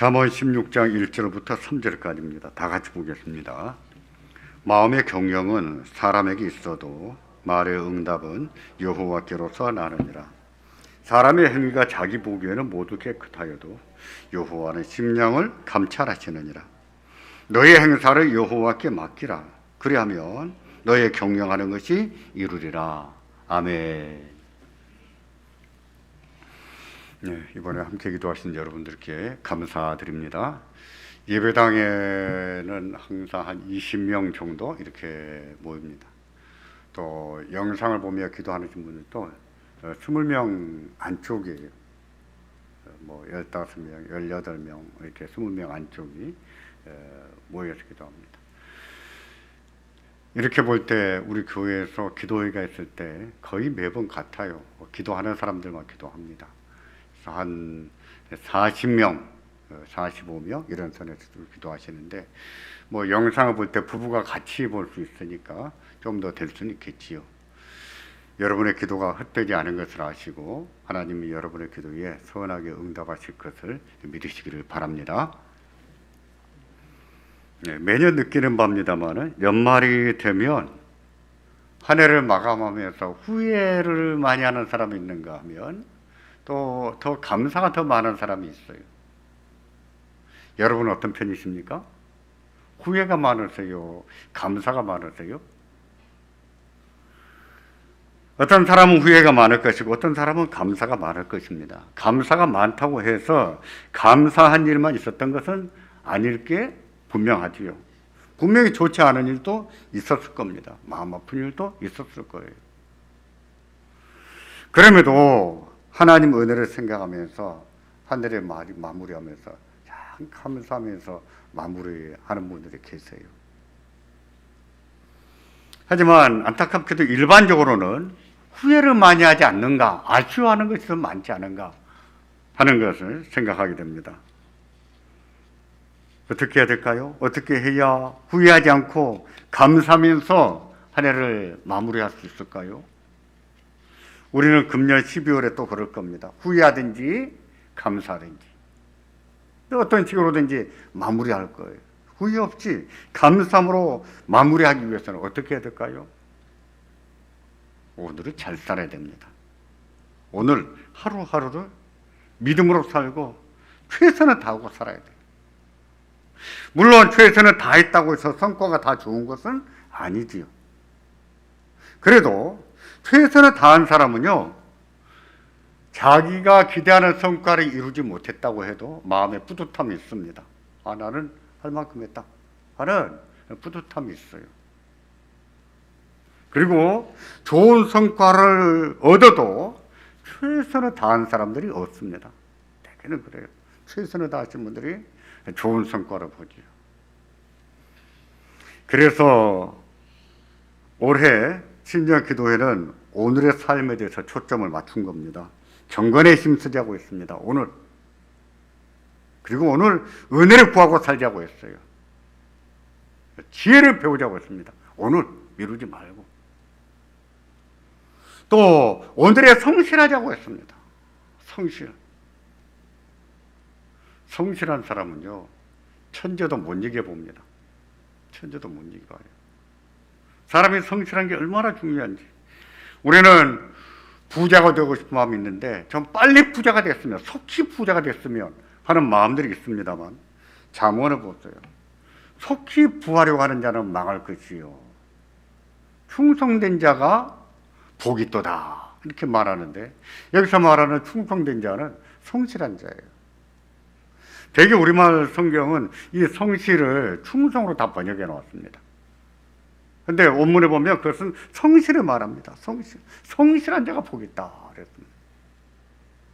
잠언 16장 1절부터 3절까지입니다. 다 같이 보겠습니다. 마음의 경영은 사람에게 있어도 말의 응답은 여호와께로서 나느니라. 사람의 행위가 자기 보기에는 모두 깨끗하여도 여호와는 심령을 감찰하시느니라. 너의 행사를 여호와께 맡기라. 그리하면 너의 경영하는 것이 이루리라. 아멘. 네, 이번에 함께 기도하신 여러분들께 감사드립니다. 예배당에는 항상 한 20명 정도 이렇게 모입니다. 또 영상을 보며 기도하는 분들도 20명 안쪽이에요. 어, 뭐 15명, 18명 이렇게 20명 안쪽이 어, 모여서 기도합니다. 이렇게 볼 때 우리 교회에서 기도회가 있을 때 거의 매번 같아요. 기도하는 사람들만 기도합니다. 한 40명, 45명 이런 선에서 기도하시는데 뭐 영상을 볼 때 부부가 같이 볼 수 있으니까 좀 더 될 수는 있겠지요. 여러분의 기도가 헛되지 않은 것을 아시고 하나님이 여러분의 기도에 선하게 응답하실 것을 믿으시기를 바랍니다. 네, 매년 느끼는 바입니다만은 연말이 되면 한 해를 마감하면서 후회를 많이 하는 사람이 있는가 하면 또 더 감사가 더 많은 사람이 있어요. 여러분 어떤 편이십니까? 후회가 많으세요? 감사가 많으세요? 어떤 사람은 후회가 많을 것이고 어떤 사람은 감사가 많을 것입니다. 감사가 많다고 해서 감사한 일만 있었던 것은 아닐 게 분명하지요. 분명히 좋지 않은 일도 있었을 겁니다. 마음 아픈 일도 있었을 거예요. 그럼에도 하나님 은혜를 생각하면서 하늘의 말이 마무리하면서 참 감사하면서 마무리하는 분들이 계세요. 하지만 안타깝게도 일반적으로는 후회를 많이 하지 않는가, 아쉬워하는 것이 더 많지 않은가 하는 것을 생각하게 됩니다. 어떻게 해야 될까요? 어떻게 해야 후회하지 않고 감사하면서 한 해를 마무리할 수 있을까요? 우리는 금년 12월에 또 그럴 겁니다. 후회하든지 감사하든지 어떤 식으로든지 마무리할 거예요. 후회 없이 감사함으로 마무리하기 위해서는 어떻게 해야 될까요? 오늘을 잘 살아야 됩니다. 오늘 하루하루를 믿음으로 살고 최선을 다하고 살아야 돼요. 물론 최선을 다했다고 해서 성과가 다 좋은 것은 아니지요. 그래도 최선을 다한 사람은요, 자기가 기대하는 성과를 이루지 못했다고 해도 마음에 뿌듯함이 있습니다. 아, 나는 할 만큼 했다. 하는 뿌듯함이 있어요. 그리고 좋은 성과를 얻어도 최선을 다한 사람들이 없습니다. 대개는 그래요. 최선을 다하신 분들이 좋은 성과를 보지요. 그래서 올해 신년 기도회는 오늘의 삶에 대해서 초점을 맞춘 겁니다. 경건에 힘쓰자고 했습니다. 오늘. 그리고 오늘 은혜를 구하고 살자고 했어요. 지혜를 배우자고 했습니다. 오늘 미루지 말고. 또 오늘의 성실하자고 했습니다. 성실. 성실한 사람은요, 천재도 못 이겨 봅니다. 천재도 못 이겨요. 사람이 성실한 게 얼마나 중요한지. 우리는 부자가 되고 싶은 마음이 있는데, 좀 빨리 부자가 됐으면, 속히 부자가 됐으면 하는 마음들이 있습니다만, 잠언을 보세요. 속히 부하려고 하는 자는 망할 것이요. 충성된 자가 복이 또다. 이렇게 말하는데, 여기서 말하는 충성된 자는 성실한 자예요. 대개 우리말 성경은 이 성실을 충성으로 다 번역해 놓았습니다. 근데 원문에 보면 그것은 성실을 말합니다. 성실. 성실한 자가. 그랬습니다.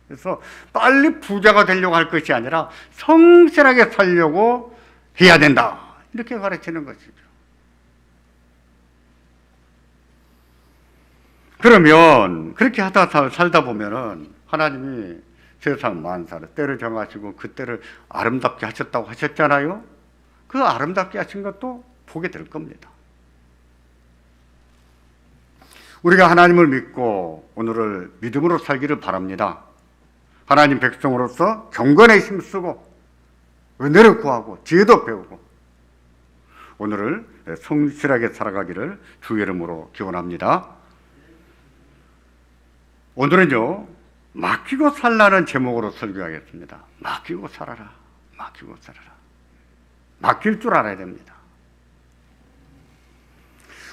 그래서 빨리 부자가 되려고 할 것이 아니라 성실하게 살려고 해야 된다. 이렇게 가르치는 것이죠. 그러면 그렇게 하다 살다 보면은 하나님이 세상 만사를 때를 정하시고 그 때를 아름답게 하셨다고 하셨잖아요. 그 아름답게 하신 것도 보게 될 겁니다. 우리가 하나님을 믿고 오늘을 믿음으로 살기를 바랍니다. 하나님 백성으로서 경건에 힘쓰고 은혜를 구하고 지혜도 배우고 오늘을 성실하게 살아가기를 주 이름으로 기원합니다. 오늘은요 맡기고 살라는 제목으로 설교하겠습니다. 맡기고 살아라, 맡기고 살아라. 맡길 줄 알아야 됩니다.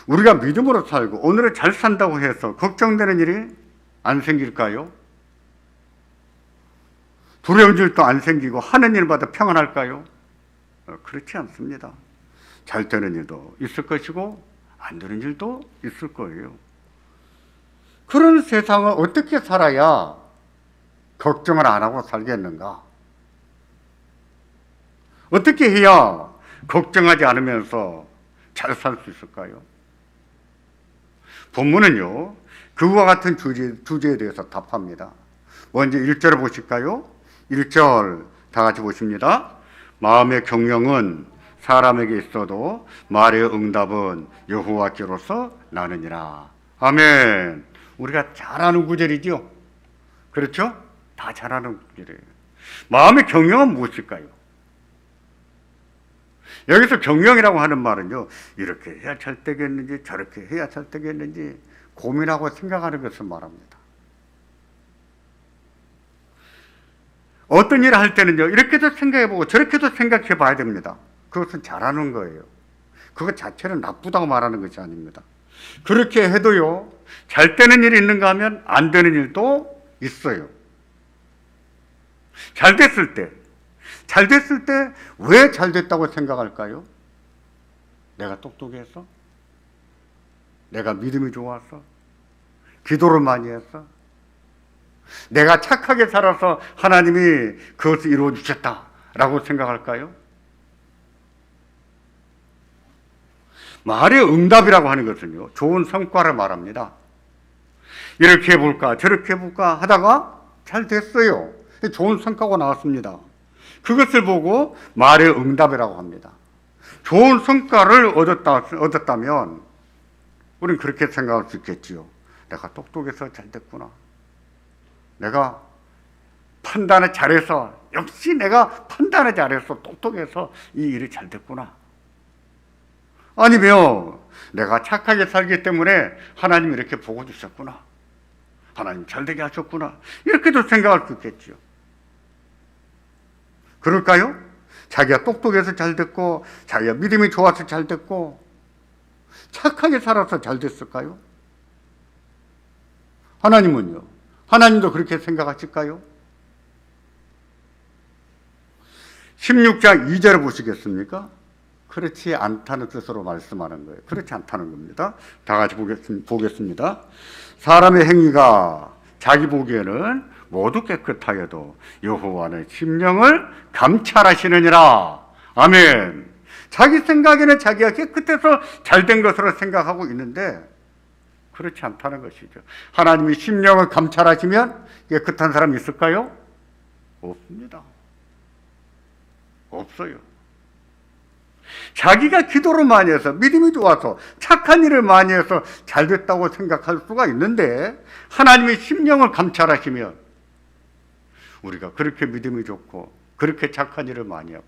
우리가 믿음으로 살고 오늘을 잘 산다고 해서 걱정되는 일이 안 생길까요? 두려운 일도 안 생기고 하는 일마다 평안할까요? 어, 그렇지 않습니다. 잘 되는 일도 있을 것이고 안 되는 일도 있을 거예요. 그런 세상을 어떻게 살아야 걱정을 안 하고 살겠는가? 어떻게 해야 걱정하지 않으면서 잘 살 수 있을까요? 본문은요, 그와 같은 주제, 주제에 대해서 답합니다. 먼저 1절을 보실까요? 1절 다 같이 보십니다. 마음의 경영은 사람에게 있어도 말의 응답은 여호와께로서 나느니라. 아멘. 우리가 잘 아는 구절이죠. 그렇죠? 다 잘 아는 구절이에요. 마음의 경영은 무엇일까요? 여기서 경영이라고 하는 말은요, 이렇게 해야 잘 되겠는지, 저렇게 해야 잘 되겠는지 고민하고 생각하는 것을 말합니다. 어떤 일을 할 때는요, 이렇게도 생각해보고 저렇게도 생각해 봐야 됩니다. 그것은 잘하는 거예요. 그것 자체는 나쁘다고 말하는 것이 아닙니다. 그렇게 해도요, 잘 되는 일이 있는가 하면 안 되는 일도 있어요. 잘 됐을 때, 잘 됐을 때 왜 잘 됐다고 생각할까요? 내가 똑똑해서? 내가 믿음이 좋아서? 기도를 많이 해서? 내가 착하게 살아서 하나님이 그것을 이루어 주셨다라고 생각할까요? 말의 응답이라고 하는 것은요, 좋은 성과를 말합니다. 이렇게 해볼까, 저렇게 해볼까 하다가 잘 됐어요. 좋은 성과가 나왔습니다. 그것을 보고 말의 응답이라고 합니다. 좋은 성과를 얻었다, 얻었다면, 우리는 그렇게 생각할 수 있겠지요. 내가 똑똑해서 잘 됐구나. 내가 판단을 잘해서, 역시 내가 판단을 잘해서 똑똑해서 이 일이 잘 됐구나. 아니면 내가 착하게 살기 때문에 하나님이 이렇게 보고 주셨구나. 하나님 잘 되게 하셨구나. 이렇게도 생각할 수 있겠지요. 그럴까요? 자기가 똑똑해서 잘 됐고, 자기가 믿음이 좋아서 잘 됐고, 착하게 살아서 잘 됐을까요? 하나님은요? 하나님도 그렇게 생각하실까요? 16장 2절을 보시겠습니까? 그렇지 않다는 뜻으로 말씀하는 거예요. 그렇지 않다는 겁니다. 다 같이 보겠습니다. 사람의 행위가 자기 보기에는 모두 깨끗하여도 여호와는 심령을 감찰하시느니라. 아멘. 자기 생각에는 자기가 깨끗해서 잘된 것으로 생각하고 있는데 그렇지 않다는 것이죠. 하나님이 심령을 감찰하시면 깨끗한 사람이 있을까요? 없습니다. 없어요. 자기가 기도를 많이 해서 믿음이 좋아서 착한 일을 많이 해서 잘 됐다고 생각할 수가 있는데 하나님의 심령을 감찰하시면 우리가 그렇게 믿음이 좋고 그렇게 착한 일을 많이 하고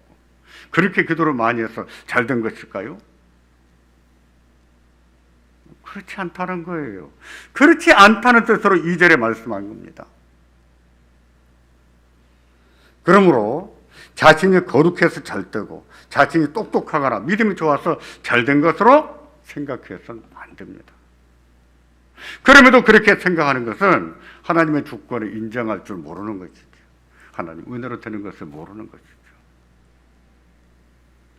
그렇게 기도를 많이 해서 잘 된 것일까요? 그렇지 않다는 거예요. 그렇지 않다는 뜻으로 2절에 말씀한 겁니다. 그러므로 자신이 거룩해서 잘 되고 자신이 똑똑하거나 믿음이 좋아서 잘 된 것으로 생각해서는 안 됩니다. 그럼에도 그렇게 생각하는 것은 하나님의 주권을 인정할 줄 모르는 것이죠. 하나님 은혜로 되는 것을 모르는 것이죠.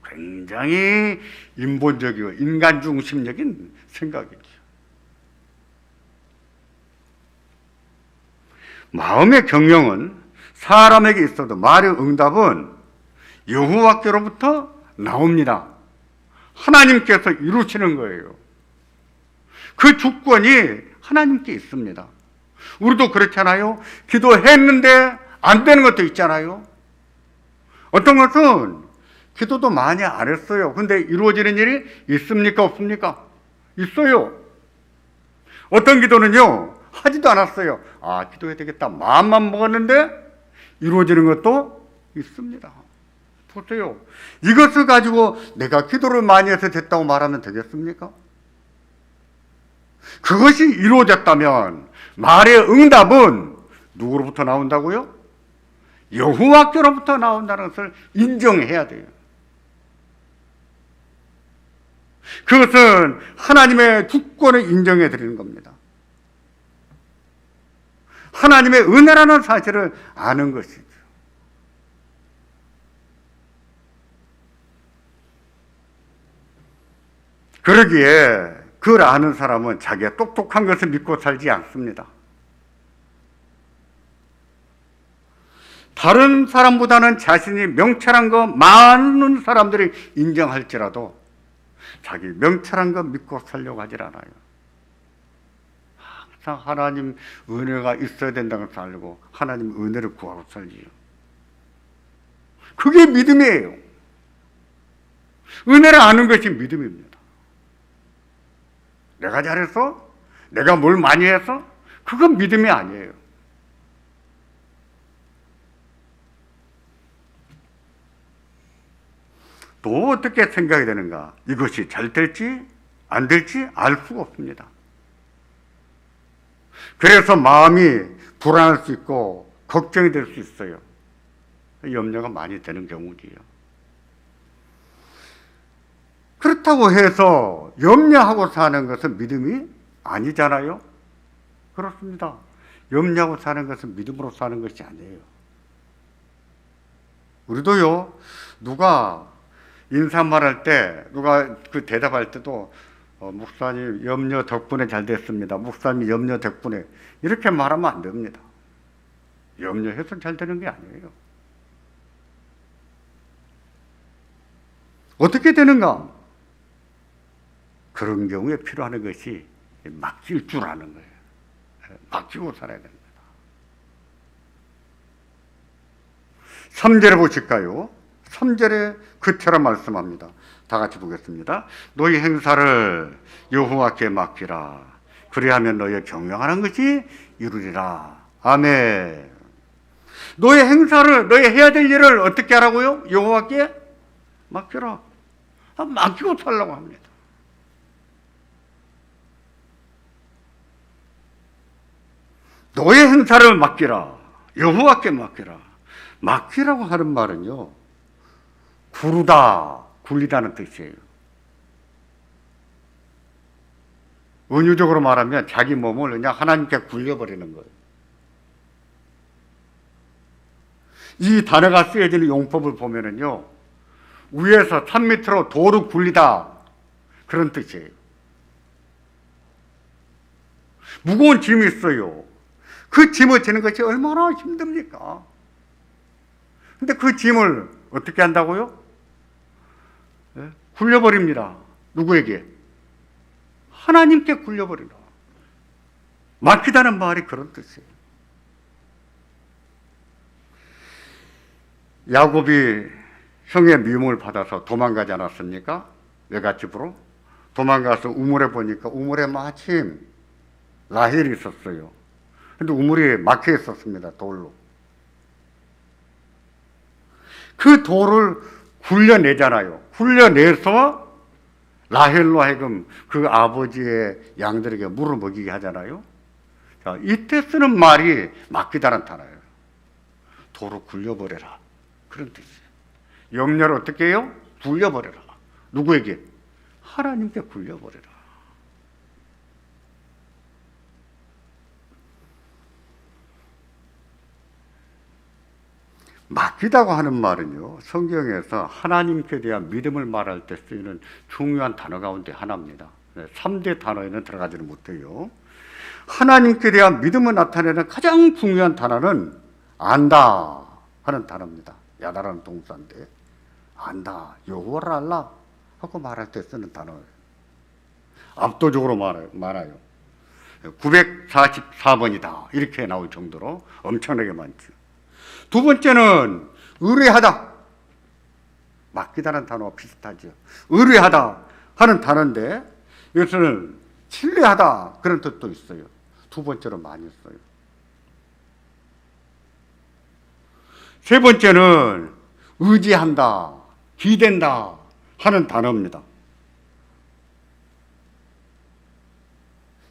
굉장히 인본적이고 인간 중심적인 생각이죠. 마음의 경영은 사람에게 있어도 말의 응답은 여호와께로부터 나옵니다. 하나님께서 이루시는 거예요. 그 주권이 하나님께 있습니다. 우리도 그렇잖아요. 기도했는데 안 되는 것도 있잖아요. 어떤 것은 기도도 많이 안 했어요. 근데 이루어지는 일이 있습니까? 없습니까? 있어요. 어떤 기도는요, 하지도 않았어요. 아, 기도해야 되겠다. 마음만 먹었는데 이루어지는 것도 있습니다. 보세요. 이것을 가지고 내가 기도를 많이 해서 됐다고 말하면 되겠습니까? 그것이 이루어졌다면 말의 응답은 누구로부터 나온다고요? 여호와께로부터 나온다는 것을 인정해야 돼요. 그것은 하나님의 주권을 인정해 드리는 겁니다. 하나님의 은혜라는 사실을 아는 것이죠. 그러기에 그걸 아는 사람은 자기가 똑똑한 것을 믿고 살지 않습니다. 다른 사람보다는 자신이 명철한 거 많은 사람들이 인정할지라도 자기 명철한 거 믿고 살려고 하질 않아요. 항상 하나님 은혜가 있어야 된다는 걸 알고 하나님 은혜를 구하고 살지요. 그게 믿음이에요. 은혜를 아는 것이 믿음입니다. 내가 잘해서 내가 뭘 많이 해서 그건 믿음이 아니에요. 또 어떻게 생각이 되는가? 이것이 잘 될지 안 될지 알 수가 없습니다. 그래서 마음이 불안할 수 있고 걱정이 될 수 있어요. 염려가 많이 되는 경우지요. 그렇다고 해서 염려하고 사는 것은 믿음이 아니잖아요. 그렇습니다. 염려하고 사는 것은 믿음으로 사는 것이 아니에요. 우리도요, 누가 인사말할 때, 누가 그 대답할 때도, 어, 목사님 염려 덕분에 잘 됐습니다. 목사님 염려 덕분에. 이렇게 말하면 안 됩니다. 염려해서 잘 되는 게 아니에요. 어떻게 되는가? 그런 경우에 필요한 것이 맡길 줄 아는 거예요. 맡기고 살아야 됩니다. 3절에 보실까요? 3절에 그처럼 말씀합니다. 다 같이 보겠습니다. 너희 행사를 여호와께 맡기라. 그리하면 너희 경영하는 것이 이루리라. 아멘. 너의 행사를 너희 해야 될 일을 어떻게 하라고요? 여호와께 맡기라. 아, 맡기고 살라고 합니다. 너의 행사를 맡기라. 여호와께 맡기라. 맡기라고 하는 말은요. 구르다, 굴리다는 뜻이에요. 은유적으로 말하면 자기 몸을 그냥 하나님께 굴려버리는 거예요. 이 단어가 쓰여지는 용법을 보면은요, 위에서 산 밑으로 도를 굴리다. 그런 뜻이에요. 무거운 짐이 있어요. 그 짐을 지는 것이 얼마나 힘듭니까? 근데 그 짐을 어떻게 한다고요? 예? 굴려버립니다. 누구에게? 하나님께 굴려버리라. 맡기다는 말이 그런 뜻이에요. 야곱이 형의 미움을 받아서 도망가지 않았습니까? 외갓집으로 도망가서 우물에 보니까 우물에 마침 라헬이 있었어요. 근데 우물이 막혀 있었습니다. 돌로. 그 돌을 굴려내잖아요. 굴려내서 라헬로 하여금 그 아버지의 양들에게 물을 먹이게 하잖아요. 자, 이때 쓰는 말이 단어예요. 돌을 굴려버려라. 그런 뜻이에요. 염려를 어떻게 해요? 굴려버려라. 누구에게? 하나님께 굴려버려라. 맡기다고 하는 말은요, 성경에서 하나님께 대한 믿음을 말할 때 쓰이는 중요한 단어 가운데 하나입니다. 네, 3대 단어에는 들어가지는 못해요. 하나님께 대한 믿음을 나타내는 가장 중요한 단어는 안다 하는 단어입니다. 야다라는 동사인데 안다, 여호와를 알라 하고 말할 때 쓰는 단어예요. 압도적으로. 많아요. 944번이다 이렇게 나올 정도로 엄청나게 많죠. 두 번째는 의뢰하다. 맡기다는 단어와 비슷하죠. 의뢰하다 하는 단어인데 이것은 신뢰하다 그런 뜻도 있어요. 두 번째로 많이 써요. 세 번째는 의지한다, 기댄다 하는 단어입니다.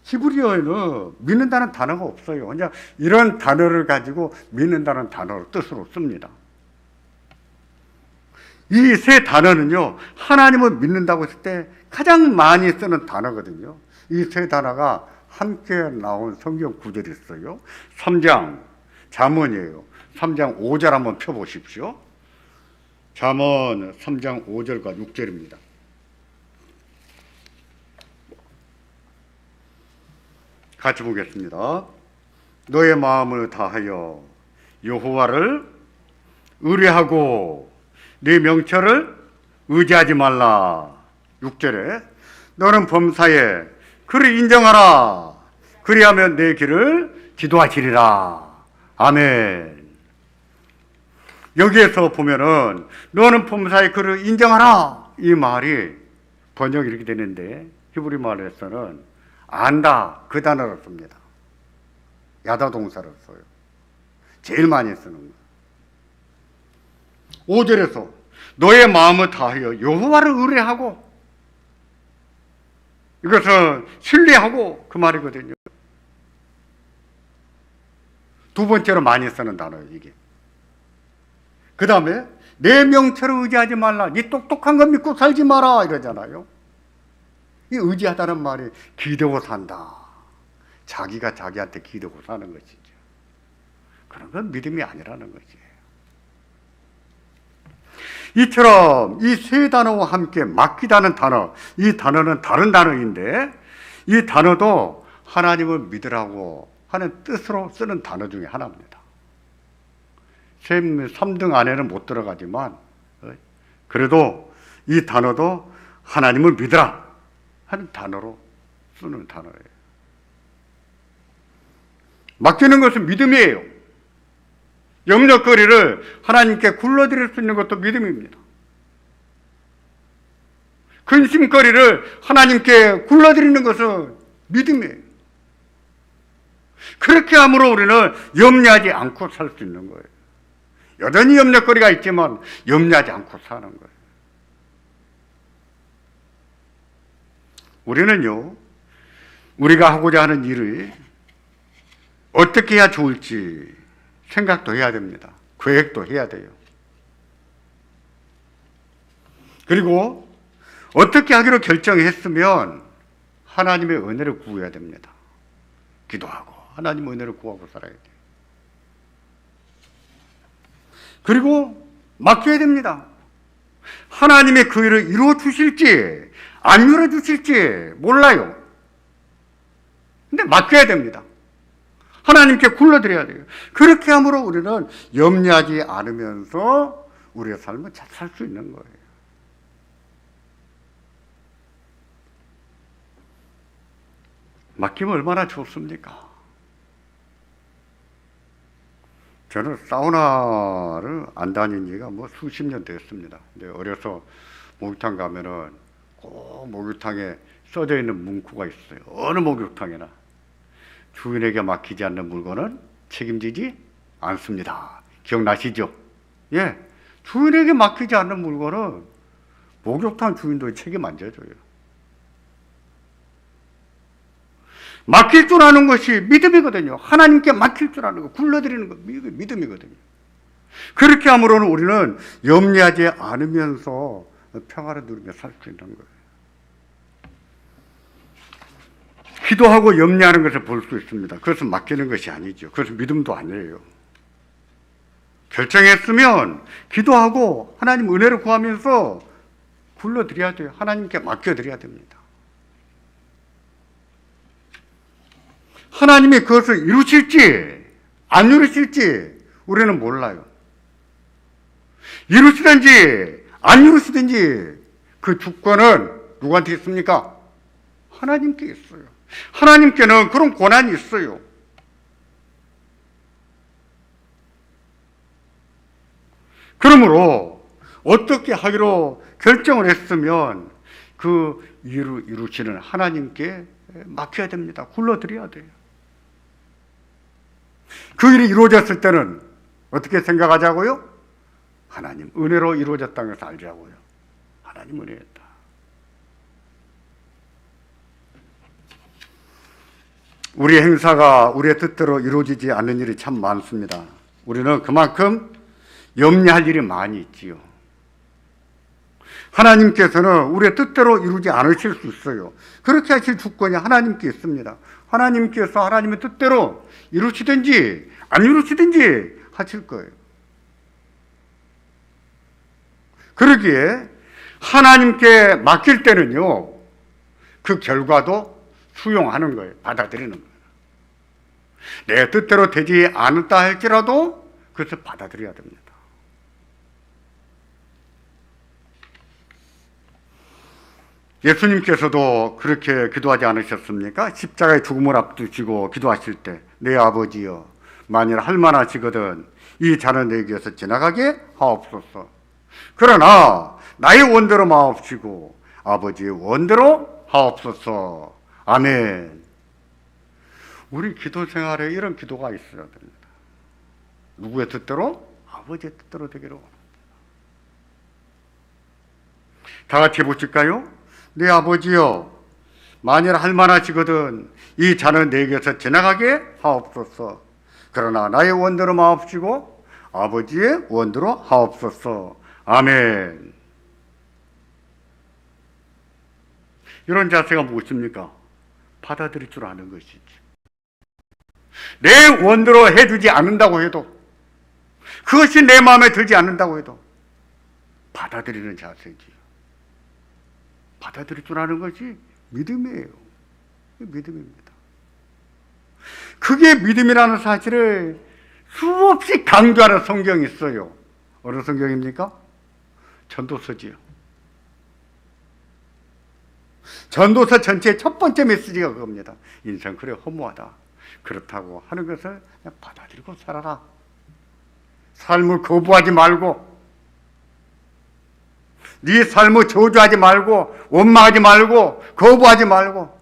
히브리어에는 믿는다는 단어가 없어요. 그냥 이런 단어를 가지고 믿는다는 단어를 뜻으로 씁니다. 이 세 단어는요, 하나님을 믿는다고 했을 때 가장 많이 쓰는 단어거든요. 이 세 단어가 함께 나온 성경 구절이 있어요. 3장, 잠언이에요. 3장 5절 한번 펴보십시오. 잠언 3장 5절과 6절입니다. 같이 보겠습니다. 너의 마음을 다하여 여호와를 의뢰하고 네 명철을 의지하지 말라. 6절에 너는 범사에 그를 인정하라. 그리하면 내 길을 기도하시리라. 아멘. 여기에서 보면은 너는 범사에 그를 인정하라. 이 말이 번역이 이렇게 되는데 히브리 말에서는 안다 그 단어를 씁니다. 야다 동사를 써요. 제일 많이 쓰는 거. 5절에서 너의 마음을 다하여 여호와를 의뢰하고 이것은 신뢰하고 그 말이거든요. 두 번째로 많이 쓰는 단어예요, 이게. 그 다음에 내 명철을 의지하지 말라. 네 똑똑한 거 믿고 살지 마라 이러잖아요. 이 의지하다는 말이 기대고 산다. 자기가 자기한테 기대고 사는 것이죠. 그런 건 믿음이 아니라는 거지. 이처럼 이 세 단어와 함께 맡기다는 단어, 이 단어는 다른 단어인데 이 단어도 하나님을 믿으라고 하는 뜻으로 쓰는 단어 중에 하나입니다. 3등 안에는 못 들어가지만 어, 그래도 이 단어도 하나님을 믿으라 하는 단어로 쓰는 단어예요. 맡기는 것은 믿음이에요. 염려거리를 하나님께 굴러드릴 수 있는 것도 믿음입니다. 근심거리를 하나님께 굴러드리는 것은 믿음이에요. 그렇게 함으로 우리는 염려하지 않고 살 수 있는 거예요. 여전히 염려거리가 있지만 염려하지 않고 사는 거예요. 우리는요, 우리가 하고자 하는 일을 어떻게 해야 좋을지 생각도 해야 됩니다. 계획도 해야 돼요. 그리고 어떻게 하기로 결정했으면 하나님의 은혜를 구해야 됩니다. 기도하고 하나님의 은혜를 구하고 살아야 돼요. 그리고 맡겨야 됩니다. 하나님의 그 일을 이루어 주실지 안 이루어 주실지 몰라요. 근데 맡겨야 됩니다. 하나님께 굴러드려야 돼요. 그렇게 함으로 우리는 염려하지 않으면서 우리의 삶을 잘 살 수 있는 거예요. 맡기면 얼마나 좋습니까? 저는 사우나를 안 다닌 지가 뭐 수십 년 됐습니다. 근데 어려서 목욕탕 가면은 꼭 목욕탕에 써져 있는 문구가 있어요. 어느 목욕탕이나. 주인에게 맡기지 않는 물건은 책임지지 않습니다. 기억나시죠? 예. 주인에게 맡기지 않는 물건은 목욕탕 주인도 책임 안 져줘요. 맡길 줄 아는 것이 믿음이거든요. 하나님께 맡길 줄 아는 거, 굴러드리는 거, 믿음이거든요. 그렇게 함으로는 우리는 염려하지 않으면서 평화를 누리며 살 수 있는 거예요. 기도하고 염려하는 것을 볼 수 있습니다. 그것은 맡기는 것이 아니죠. 그것은 믿음도 아니에요. 결정했으면 기도하고 하나님 은혜를 구하면서 굴러드려야 돼요. 하나님께 맡겨드려야 됩니다. 하나님이 그것을 이루실지 안 이루실지 우리는 몰라요. 이루시든지 안 이루시든지 그 주권은 누구한테 있습니까? 하나님께 있어요. 하나님께는 그런 권한이 있어요. 그러므로 어떻게 하기로 결정을 했으면 그 이루, 이루시는 하나님께 맡겨야 됩니다. 굴러드려야 돼요. 그 일이 이루어졌을 때는 어떻게 생각하자고요? 하나님 은혜로 이루어졌다는 것을 알자고요. 하나님 은혜였다. 우리 행사가 우리의 뜻대로 이루어지지 않는 일이 참 많습니다. 우리는 그만큼 염려할 일이 많이 있지요. 하나님께서는 우리의 뜻대로 이루지 않으실 수 있어요. 그렇게 하실 주권이 하나님께 있습니다. 하나님께서 하나님의 뜻대로 이루시든지 안 이루시든지 하실 거예요. 그러기에 하나님께 맡길 때는요, 그 결과도 수용하는 거예요. 받아들이는 거예요. 내 뜻대로 되지 않았다 할지라도 그것을 받아들여야 됩니다. 예수님께서도 그렇게 기도하지 않으셨습니까? 십자가의 죽음을 앞두시고 기도하실 때, 내 아버지여, 만일 할만하시거든 이 자는 내게서 지나가게 하옵소서. 그러나 나의 원대로 마옵시고 아버지의 원대로 하옵소서. 아멘. 우리 기도 생활에 이런 기도가 있어야 됩니다. 누구의 뜻대로? 아버지의 뜻대로 되기로. 다 같이 해보실까요? 내 아버지여, 만일 할만하시거든 이 자는 내게서 지나가게 하옵소서. 그러나 나의 원대로 마옵시고 아버지의 원대로 하옵소서. 아멘. 이런 자세가 무엇입니까? 받아들일 줄 아는 것이지. 내 원대로 해주지 않는다고 해도 그것이 내 마음에 들지 않는다고 해도 받아들이는 자세지. 받아들일 줄 아는 것이 믿음이에요. 믿음입니다. 그게 믿음이라는 사실을 수없이 강조하는 성경이 있어요. 어느 성경입니까? 전도서지요. 전도서 전체의 첫 번째 메시지가 그겁니다. 인생 그래 허무하다. 그렇다고 하는 것을 받아들이고 살아라. 삶을 거부하지 말고 네 삶을 저주하지 말고 원망하지 말고 거부하지 말고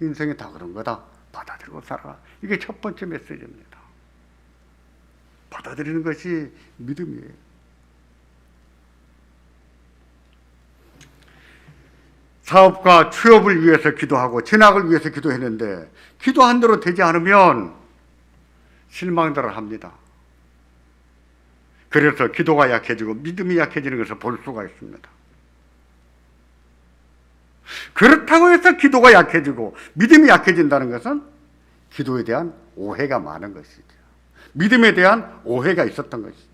인생이 다 그런 거다. 받아들이고 살아라. 이게 첫 번째 메시지입니다. 받아들이는 것이 믿음이에요. 사업과 취업을 위해서 기도하고 진학을 위해서 기도했는데 기도한 대로 되지 않으면 실망들을 합니다. 그래서 기도가 약해지고 믿음이 약해지는 것을 볼 수가 있습니다. 그렇다고 해서 기도가 약해지고 믿음이 약해진다는 것은 기도에 대한 오해가 많은 것이죠. 믿음에 대한 오해가 있었던 것이죠.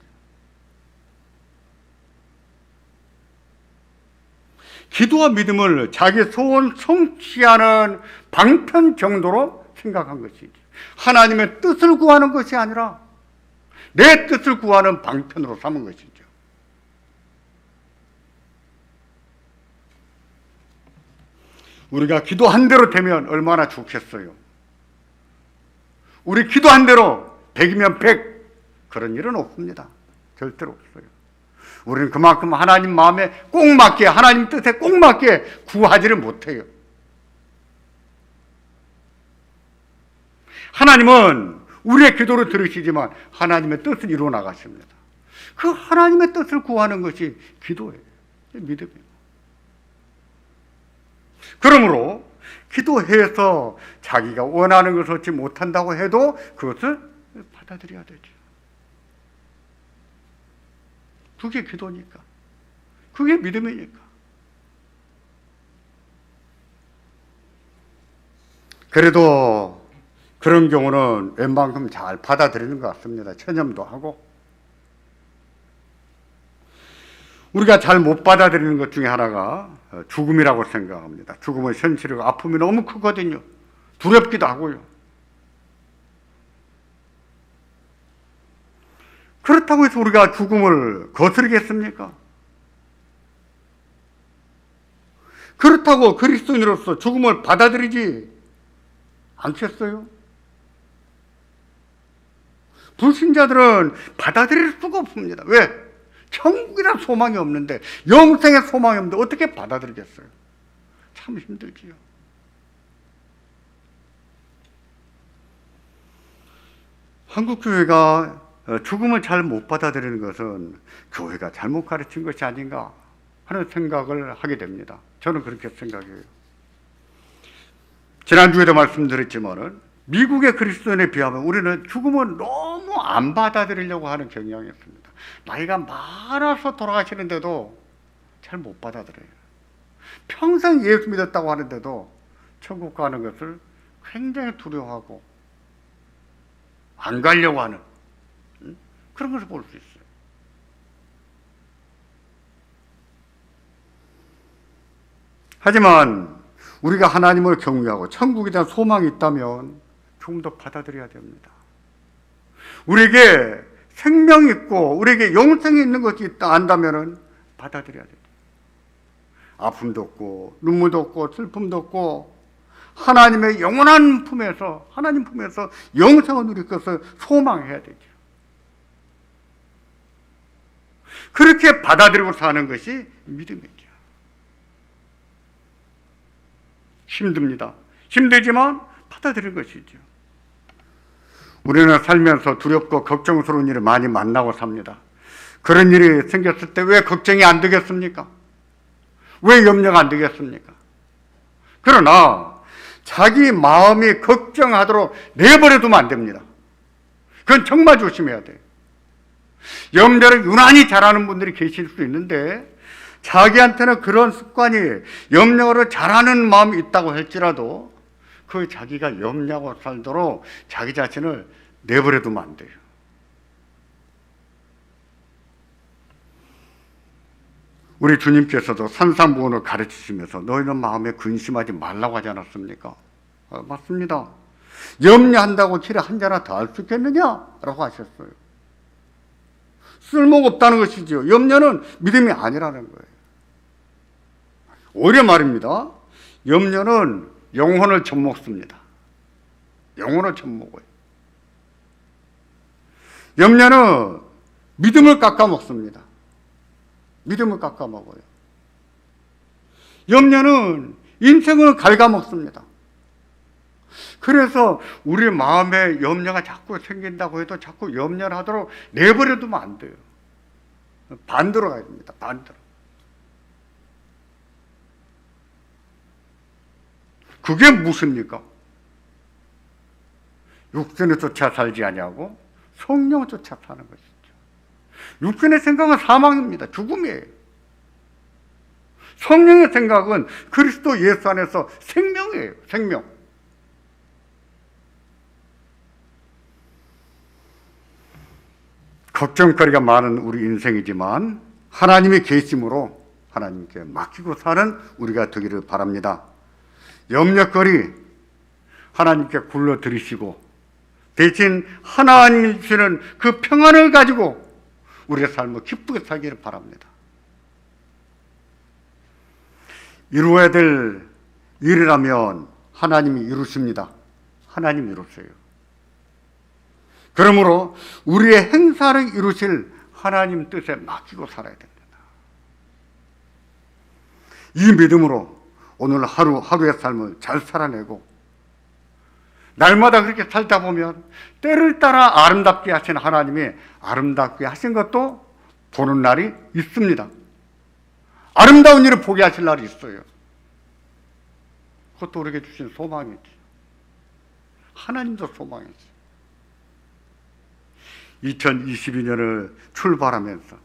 기도와 믿음을 자기 소원 성취하는 방편 정도로 생각한 것이지. 하나님의 뜻을 구하는 것이 아니라 내 뜻을 구하는 방편으로 삼은 것이죠. 우리가 기도한 대로 되면 얼마나 좋겠어요. 우리 기도한 대로 100이면 100 그런 일은 없습니다. 절대로 없어요. 우리는 그만큼 하나님 마음에 꼭 맞게 하나님 뜻에 꼭 맞게 구하지를 못해요. 하나님은 우리의 기도를 들으시지만 하나님의 뜻을 이루어 나가십니다. 그 하나님의 뜻을 구하는 것이 기도예요. 믿음이에요. 그러므로 기도해서 자기가 원하는 것을 얻지 못한다고 해도 그것을 받아들여야 되죠. 그게 기도니까. 그게 믿음이니까. 그래도 그런 경우는 웬만큼 잘 받아들이는 것 같습니다. 체념도 하고. 우리가 잘 못 받아들이는 것 중에 하나가 죽음이라고 생각합니다. 죽음은 현실이고 아픔이 너무 크거든요. 두렵기도 하고요. 그렇다고 해서 우리가 죽음을 거스르겠습니까? 그렇다고 그리스도인으로서 죽음을 받아들이지 않겠어요? 불신자들은 받아들일 수가 없습니다. 왜? 천국이란 소망이 없는데, 영생의 소망이 없는데 어떻게 받아들이겠어요? 참 힘들지요. 한국교회가 어, 죽음을 잘 못 받아들이는 것은 교회가 잘못 가르친 것이 아닌가 하는 생각을 하게 됩니다. 저는 그렇게 생각해요. 지난주에도 말씀드렸지만은 미국의 그리스도인에 비하면 우리는 죽음을 너무 안 받아들이려고 하는 경향이 있습니다. 나이가 많아서 돌아가시는데도 잘 못 받아들여요. 평생 예수 믿었다고 하는데도 천국 가는 것을 굉장히 두려워하고 안 가려고 하는 음? 그런 것을 볼 수 있어요. 하지만 우리가 하나님을 경외하고 천국에 대한 소망이 있다면 조금 더 받아들여야 됩니다. 우리에게 생명이 있고 우리에게 영생이 있는 것이 있다 안다면은 받아들여야 됩니다. 아픔도 없고 눈물도 없고 슬픔도 없고 하나님의 영원한 품에서 하나님 품에서 영생을 누릴 것을 소망해야 되죠. 그렇게 받아들이고 사는 것이 믿음이죠. 힘듭니다. 힘들지만 받아들인 것이죠. 우리는 살면서 두렵고 걱정스러운 일을 많이 만나고 삽니다. 그런 일이 생겼을 때 왜 걱정이 안 되겠습니까? 왜 염려가 안 되겠습니까? 그러나 자기 마음이 걱정하도록 내버려 두면 안 됩니다. 그건 정말 조심해야 돼요. 염려를 유난히 잘하는 분들이 계실 수 있는데 자기한테는 그런 습관이 염려를 잘하는 마음이 있다고 할지라도 그 자기가 염려하고 살도록 자기 자신을 내버려 두면 안 돼요. 우리 주님께서도 산산부원을 가르치시면서 너희는 마음에 근심하지 말라고 하지 않았습니까? 어, 맞습니다. 염려한다고 길에 한 잔나 더 할 수 있겠느냐? 라고 하셨어요. 쓸모가 없다는 것이죠. 염려는 믿음이 아니라는 거예요. 오히려 말입니다. 염려는 영혼을 젖먹습니다. 영혼을 젖먹어요. 염려는 믿음을 깎아먹습니다. 믿음을 깎아먹어요. 염려는 인생을 갉아먹습니다. 그래서 우리 마음에 염려가 자꾸 생긴다고 해도 자꾸 염려를 하도록 내버려 두면 안 돼요. 반대로 가야 됩니다. 반대로. 그게 무엇입니까? 육신을 쫓아 살지 아니하고 성령을 쫓아 사는 것이죠. 육신의 생각은 사망입니다. 죽음이에요. 성령의 생각은 그리스도 예수 안에서 생명이에요. 생명. 걱정거리가 많은 우리 인생이지만 하나님의 계심으로 하나님께 맡기고 사는 우리가 되기를 바랍니다. 염려거리 하나님께 굴러 들이시고 대신 하나님 주시는 그 평안을 가지고 우리의 삶을 기쁘게 살기를 바랍니다. 이루어야 될 일이라면 하나님이 이루십니다. 하나님이 이루세요. 그러므로 우리의 행사를 이루실 하나님 뜻에 맡기고 살아야 됩니다. 이 믿음으로 오늘 하루 하루의 삶을 잘 살아내고 날마다 그렇게 살다 보면 때를 따라 아름답게 하신 하나님이 아름답게 하신 것도 보는 날이 있습니다. 아름다운 일을 보게 하실 날이 있어요. 그것도 우리에게 주신 소망이지. 하나님도 소망이지. 2022년을 출발하면서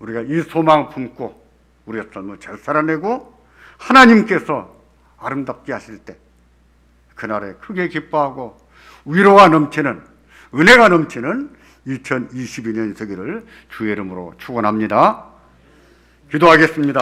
우리가 이 소망을 품고 우리의 삶을 잘 살아내고 하나님께서 아름답게 하실 때 그날에 크게 기뻐하고 위로가 넘치는 은혜가 넘치는 2022년이 되기를 주의 이름으로 축원합니다. 기도하겠습니다.